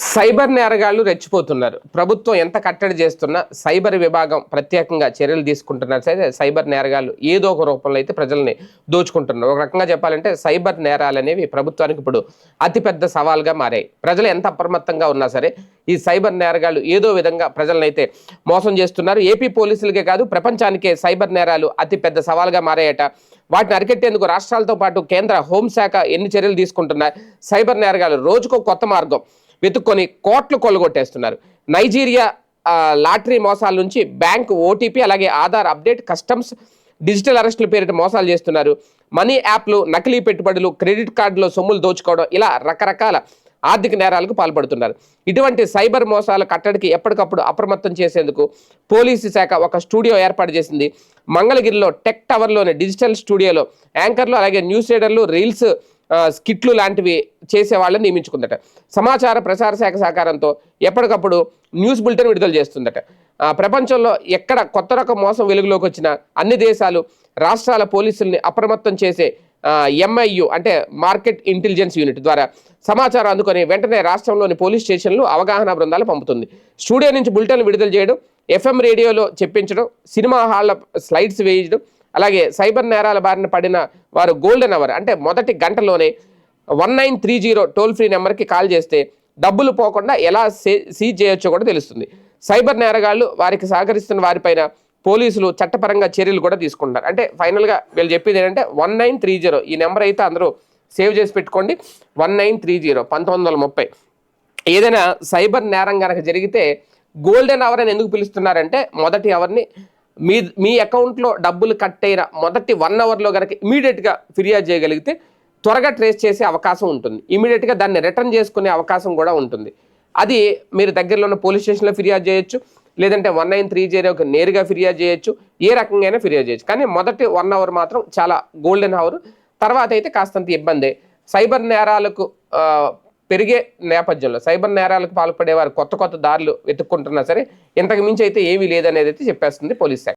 Cyber నేరగాళ్ళు రెచ్చిపోతున్నారు. ప్రభుత్వం ఎంత కట్టడి చేస్తున్నా సైబర్ విభాగం ప్రత్యేకంగా చర్యలు తీసుకుంటున్నారు. సరే సైబర్ నేరగాళ్ళు ఏదో ఒక రూపంలో అయితే ప్రజల్ని దోచుకుంటున్నారు. ఒక రకంగా చెప్పాలంటే సైబర్ నేరాలు అనేవి ప్రభుత్వానికి ఇప్పుడు అతిపెద్ద సవాల్గా మారాయి. ప్రజలు ఎంత అప్రమత్తంగా ఉన్నా సరే ఈ సైబర్ నేరగాళ్ళు ఏదో విధంగా ప్రజలను అయితే మోసం చేస్తున్నారు. ఏపీ పోలీసులకే కాదు ప్రపంచానికే సైబర్ నేరాలు అతిపెద్ద సవాల్గా మారాయట. వాటిని అరికెట్టేందుకు రాష్ట్రాలతో పాటు కేంద్ర హోంశాఖ ఎన్ని చర్యలు తీసుకుంటున్నాయి? సైబర్ నేరగాళ్ళు రోజుకో కొత్త మార్గం. వెతుక్కొని కోట్లు కొల్లగొట్టేస్తున్నారు నైజీరియా లాటరీ మోసాల నుంచి బ్యాంక్ ఓటీపీ అలాగే ఆధార్ అప్డేట్ కస్టమ్స్ డిజిటల్ అరెస్టుల పేరిట మోసాలు చేస్తున్నారు. మనీ యాప్లు నకిలీ పెట్టుబడులు క్రెడిట్ కార్డులో సొమ్ములు దోచుకోవడం ఇలా రకరకాల ఆర్థిక నేరాలకు పాల్పడుతున్నారు. ఇటువంటి సైబర్ మోసాల కట్టడికి ఎప్పటికప్పుడు అప్రమత్తం చేసేందుకు పోలీసు శాఖ ఒక స్టూడియో ఏర్పాటు చేసింది. మంగళగిరిలో టెక్ టవర్లోని డిజిటల్ స్టూడియోలో యాంకర్లు అలాగే న్యూస్ రీడర్లు రీల్స్ స్కిట్లు లాంటివి చేసే వాళ్ళని నియమించుకుందట. సమాచార ప్రసార శాఖ సహకారంతో ఎప్పటికప్పుడు న్యూస్ బులెటిన్ విడుదల చేస్తుందట. ప్రపంచంలో ఎక్కడ కొత్త రకం మోసం వెలుగులోకి వచ్చినా అన్ని దేశాలు రాష్ట్రాల పోలీసుల్ని అప్రమత్తం చేసే ఎంఐయు అంటే మార్కెట్ ఇంటెలిజెన్స్ యూనిట్ ద్వారా సమాచారం అందుకొని వెంటనే రాష్ట్రంలోని పోలీస్ స్టేషన్లు అవగాహన బృందాలు పంపుతుంది. స్టూడియో నుంచి బులెటిన్లు విడుదల చేయడం ఎఫ్ఎం రేడియోలో చెప్పించడం సినిమా హాళ్ళ స్లైడ్స్ వేయడం అలాగే సైబర్ నేరాల బారిన పడిన వారు గోల్డెన్ అవర్ అంటే మొదటి గంటలోనే one nine three zero toll free నెంబర్కి కాల్ చేస్తే డబ్బులు పోకుండా ఎలా సీజ్ చేయొచ్చో కూడా తెలుస్తుంది. సైబర్ నేరగాళ్ళు వారికి సహకరిస్తున్న వారిపైన పోలీసులు చట్టపరంగా చర్యలు కూడా తీసుకుంటారు అంటే ఫైనల్గా వీళ్ళు చెప్పేది ఏంటంటే వన్ నైన్ త్రీ జీరో ఈ నెంబర్ అయితే అందరూ సేవ్ చేసి పెట్టుకోండి. వన్ నైన్ త్రీ జీరో పంతొమ్మిది వందల ముప్పై. ఏదైనా సైబర్ నేరం కనుక జరిగితే గోల్డెన్ అవర్ అని ఎందుకు పిలుస్తున్నారంటే మొదటి అవర్ని మీ మీ అకౌంట్లో డబ్బులు కట్ అయిన మొదటి వన్ అవర్లో కనుక ఇమీడియట్గా ఫిర్యాదు చేయగలిగితే త్వరగా ట్రేస్ చేసే అవకాశం ఉంటుంది. ఇమీడియట్గా దాన్ని రిటర్న్ చేసుకునే అవకాశం కూడా ఉంటుంది. అది మీరు దగ్గరలో ఉన్న పోలీస్ స్టేషన్లో ఫిర్యాదు చేయొచ్చు. లేదంటే వన్ నైన్ త్రీ జీరోకి నేరుగా ఫిర్యాదు చేయొచ్చు. ఏ రకంగా ఫిర్యాదు చేయొచ్చు. కానీ మొదటి వన్ అవర్ మాత్రం చాలా గోల్డెన్ అవర్. తర్వాత అయితే కాస్తంత ఇబ్బంది. సైబర్ నేరాలకు పెరిగే నేపథ్యంలో సైబర్ నేరాలకు పాల్పడే వారు కొత్త కొత్త దారులు వెతుక్కుంటున్నా సరే ఇంతకు మించి అయితే ఏమీ లేదనేది అయితే చెప్పేస్తుంది పోలీస్ శాఖ.